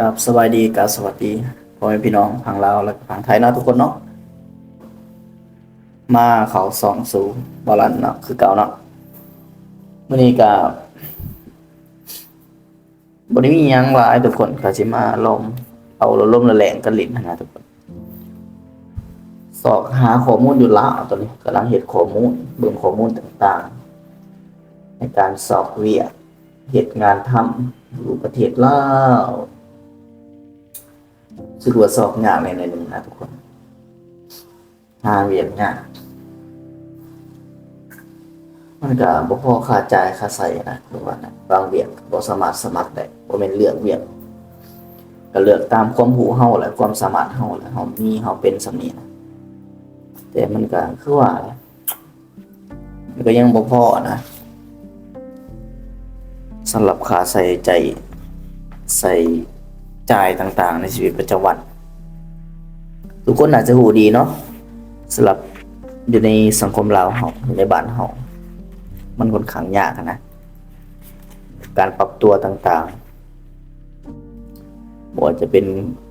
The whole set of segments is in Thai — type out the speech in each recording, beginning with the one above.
กับสบายดีกับสวัสดีพ่อแม่พี่น้องทางลาวและทางไทยนะทุกคนเนาะมาเขาสองสู่บอลันเนาะคือเก่าเนาะมื่อนี้กับบริมียังหลายทุกคนก็สิมาลมเอาลมละแรงกันลิ้นนะทุกคนสอบหาข้อมูลอยู่ละตอนนี้กำลังเห็ดข้อมูลเบิ่งข้อมูลต่างๆ ในการสอบเวียเหตุงานทำอยู่ประเทศลาว สะดวกสอบงานในในหนึ่งนะทุกคนหาเวียกงานมันก็บ่พอค่าจ่ายค่าใส่นะทุกวันนะบางเวียกบ่สามารถสมัครได้บ่แม่นเลือกเวียกก็เลือกตามความรู้เฮาและความสามารถเฮาและเฮามีเฮาเป็นสำนี้นะแต่มันก็คือว่ามันก็ยังบ่พอนะสำหรับค่าใส่ใจใส่ จ่ายต่างๆ ในชีวิตประจำวัน ทุกคนอาจจะหูดีเนาะสำหรับอยู่ในสังคมเราเฮาอยู่ในบ้านเฮามันค่อนข้างยากนะ การปรับตัวต่างๆบ่ว่าจะเป็น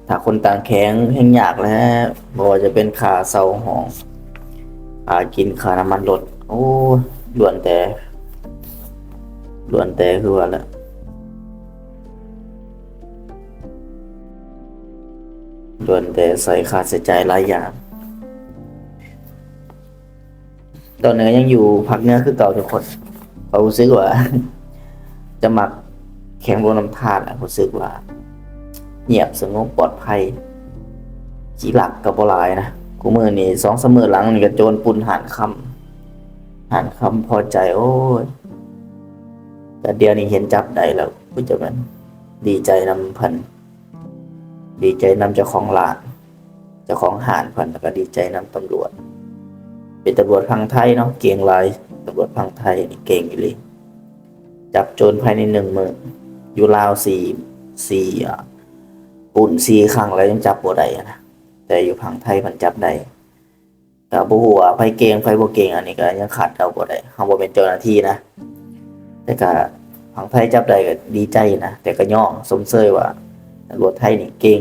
ถ้าคนต่างแข็งแห่งยากแล้วบ่ว่าจะเป็นค่าเซาหองค่ากินค่าน้ำมันรถโอ้ล้วนแต่ล้วนแต่คือว่าละ ล้วนแต่ใส่ค่าใช้จ่ายหลายอย่างตอนนี้ยังอยู่พักเนื้อคือเก่าทุกคนเขารู้สึกว่า จะมักแข่งรถน้ำทานอะรู้สึกว่าเงียบสงบปลอดภัยจีหลักกับบ่หลายนะกูมือนี่สองเสมอหลังนี่ก็โจรปุ่นหันคำหันคำพอใจ โอ้ยแต่เดียวนี้เห็นจับได้แล้วกูจะมันดีใจนำพัน ดีใจนำเจ้าของร้านเจ้าของหานพันแล้วก็ดีใจนำตำรวจ เป็นตำรวจพังไทยเนาะเก่งลายตำรวจพังไทยนี่เก่งอยู่เลยจับโจรภายในหนึ่งมืออยู่ลาวสี่สี่ปุ่นสี่ครั้งแล้วยังจับบ่ได้นะแต่อยู่ผังไทยมันจับได้ก็บ่ฮู้ว่าไผเก่งไผบ่เก่งอันนี้ก็ยังขาดเราบ่ได้เฮาบ่เป็นเจ้าหน้าที่นะแต่ก็ผังไทยจับได้ก็ดีใจนะแต่ก็ย่อสมเสยว่า ตำรวจไทยนี่เก่ง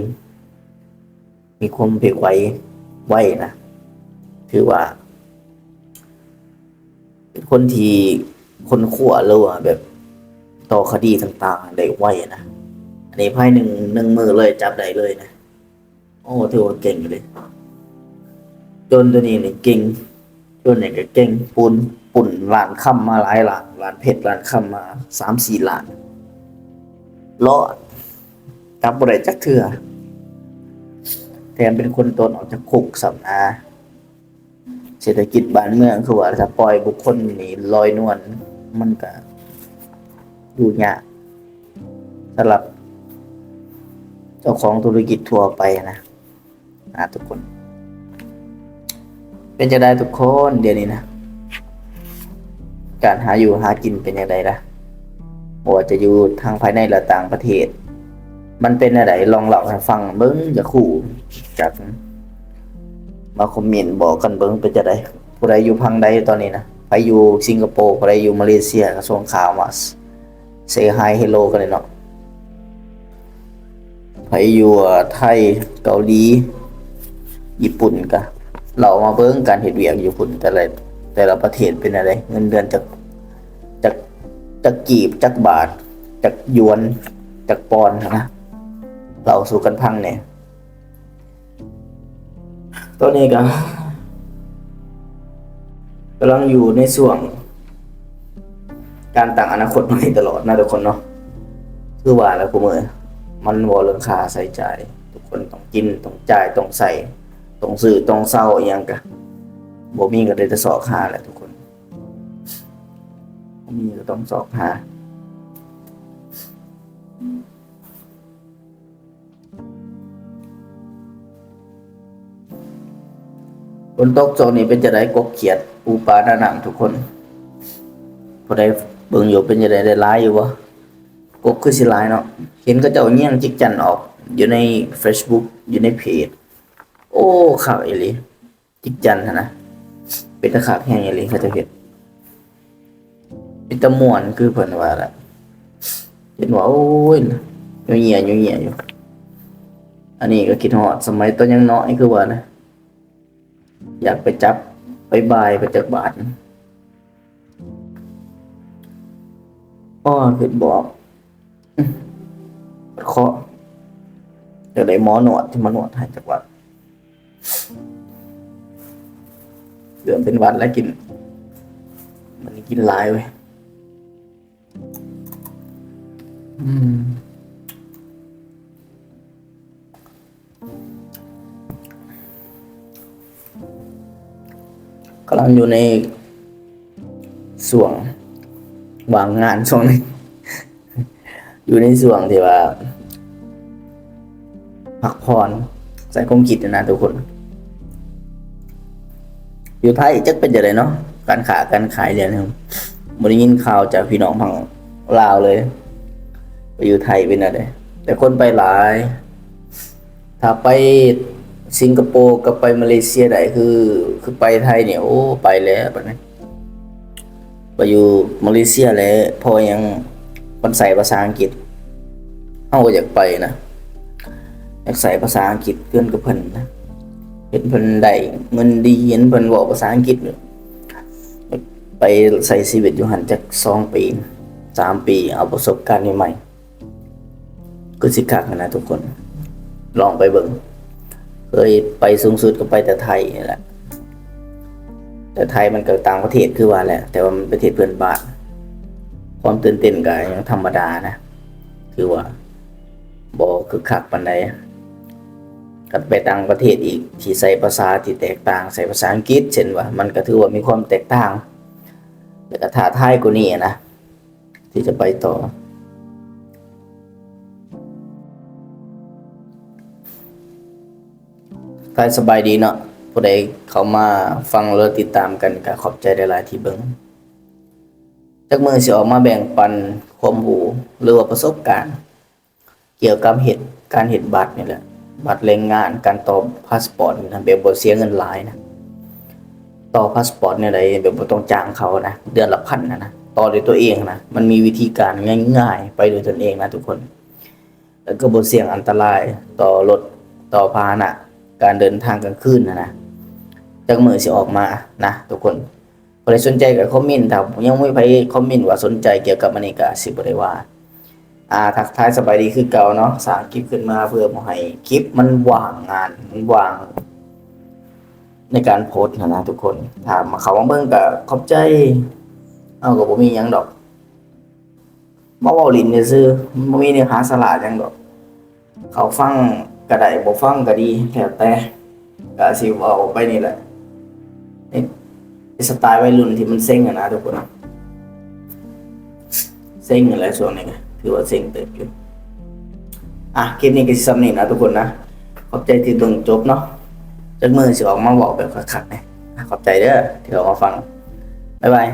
มีความเพียรไหวไวนะ ถือว่า เป็นคนที่คนขั้วเลยว่าแบบต่อคดีต่างๆ ได้ไวนะ อันนี้ภายหนึ่งหนึ่งมือเลยจับได้เลยนะ โอ้ถือว่าเก่งเลย จนตัวนี้นี่เก่งจนเนี่ยก็เก่งปุ่นปุ่นหลานคำมาหลายหลานล้านเพชรหลานคำมาสามสี่หลานรอด จับบ่ได้จักเถื่อแถมเป็นคนตนออกจากคุกสำนาเศรษฐกิจบ้านเมืองคือว่าถ้าปล่อยบุคคลนี่ลอยนวลมันก็อยู่ยากสำหรับเจ้าของธุรกิจทั่วไปนะนะทุกคน เป็นจะได้ทุกคนเดี๋ยวนี้นะ การหาอยู่หากินเป็นย่างไรล่ะว่าจะอยู่ทางภายในและต่างประเทศ มันเป็นอะไรลองเล่าให้ฟังเบิ้งอย่าขู่จากมาคอมเมนต์บอกกันเบิ้งเป็นจะได้ผู้ใดอยู่พังใดตอนนี้นะไปอยู่สิงคโปร์ผู้ใดอยู่มาเลเซียกระทรวงข่าวมาเซฮายเฮโลกันเลยเนาะไปอยู่ไทยเกาหลีญี่ปุ่นกะเรามาเบิ้งการเห็ดเวียกญี่ปุ่นแต่ละแต่ละประเทศเป็นอะไร เงินเดือนจากจากจากกีบจากบาทจากยวนจากปอนนะ เราสู่กันพังเนี่ยตัวนี้ก็กำลังอยู่ในส่วง การตั้งอนาคตใหม่ตลอดนะทุกคนเนาะคือว่าแล้วกูมือมันวอลเรื่องค่าใส่ใจาย ทุกคนต้องกินต้องจ่ายต้องใส่ต้องซื้อต้องเศร้าอย่างกะบ่มีก็ได้แต่สอกหาแหละทุกคนมีก็ต้องสอกหา นตกโซนนี้เป็นจะได้กบเขียดปูปลาหน้าหนังทุกคนพอได้เบิ่งอยู่เป็นจะได้ได้ร้ายอยู่วะกบคือสิหลายเนาะเห็นก็เจ้าเงี้ยงจิกจันออก อยู่ใน Facebook อยู่ในเพจโอ้ข่าวเอลีจิกจันนนะเป็นตะขาบแห้งเอลีเขาจะเห็นเป็นตะมวนคือเพิ่นว่าละเห็นว่าโอ้ยอยู่เหี่ยอยู่เหี่ยอยู่อันนี้ก็คิดฮอดสมัยตอนยังน้อยคือว่านะ อยากไปจับไปบายไปจักบาทอ้อคือบอกเคาะเดี๋ยวได้หมอหนวดที่มาหนวดให้จักวัดเดือนเป็นวันแล้วกิน มันกินลายเว้ยอืมำลังอยู่ในส่วงวางงานช่วงนี้ อยู่ในส่วงที่ว่าพักผ่อนใส่ความคิดนะทุกคน อยู่ไทยจักเป็นยังไงเนาะการขาการขายเรียนครับบริยินข่าวจากพี่น้องพังลาวเลย ไปอยู่ไทยเป็นอะไรแต่คนไปหลาย ถ้าไป สิงคโปร์กับไปมาเลเซียได้คือ คือไปไทยเนี่ยโอ้ไปแล้วปะนี้ไปอยู่มาเลเซียแล้วพอยังมันใส่ภาษาอังกฤษเฮาอยากไปนะอยากใส่ภาษาอังกฤษเพื่อนกับเพิ่นนะเห็นเพิ่นได้เงินดีเห็นเพิ่นบอกภาษาอังกฤษไปใส่ชีวิตอยู่หันจากสองปีสามปี เอาประสบการณ์ใหม่ๆก็สิคักนะทุกคน ลองไปเบิ่ง เคยไปสูงสุดก็ไปแต่ไทยนี่แหละ แต่ไทยมันก็ต่างประเทศคือว่าแหละ แต่ว่ามันประเทศเพื่อนบ้าน ความตื่นเต้นก็ยังธรรมดานะคือว่าบอคือคักปันใดกันไปต่างประเทศอีกที่ใส่ภาษาที่แตกต่างใส่ภาษาอังกฤษเช่นว่า มันก็ถือว่ามีความแตกต่าง แต่ก็ท้าทายกว่านี้นะที่จะไปต่อ กายสบายดีเนาะผู้ใดเขามาฟังหรือติดตามกันก็ขอบใจหลายๆที่เบิงจากมือสิออกมาแบ่งปันความรู้หรือว่าประสบการณ์ เกี่ยวกับเหตุการเหตุบัตรนี่แหละ บัตรแรงงานการต่อพาสปอร์ตนะแบบบ่เสียเงินหลายนะต่อพาสปอร์ตเนี่ยไดแบบบ่ต้องจ้างเขานะเดือนละพันนะนะต่อด้วยตัวเองนะมันมีวิธีการง่าย ๆ ไปด้วยตนเองนะทุกคน แล้วก็บ่เสี่ยงอันตรายต่อรถต่อพาหนะ การเดินทางกลางคืนนะนะจากมือสิออกมานะทุกคนใครสนใจกับคอมเมนต์ถ้ายังไม่ไปคอมเมนต์ว่าสนใจเกี่ยวกับมันนี่ก็สิบ่ได้ว่าอ่าทักทายสบายดีคือเก่าเนาะสร้างคลิปขึ้นมาเพื่อบ่ให้คลิปมันว่างงานมันว่าง ในการโพสต์นะนะทุกคนถ้ามาเขามาเบิ่งก็ขอบใจ เอาก็บ่มีหยังดอกมาว้าลิ้นซื่อๆบ่มีเนื้อหาสลาระหยังดอก เขาฟัง ก็ได้บ่ฟังก็ดีแล้วแต่ก็สิเว้าไปนี่แหละนี่สไตล์วัยรุ่นที่มันเซ็งอะนะทุกคนเซ็งอะไรช่วงนี้ถือว่าเซ็งเติบอยู่อะคลิปนี้ก็สิซ้ำนี่นะทุกคนนะขอบใจที่เบิ่งจบเนาะจากมือสิออกมาบอกแบบคักๆนะอะขอบใจเด้อที่ออกมาฟังบ๊ายบาย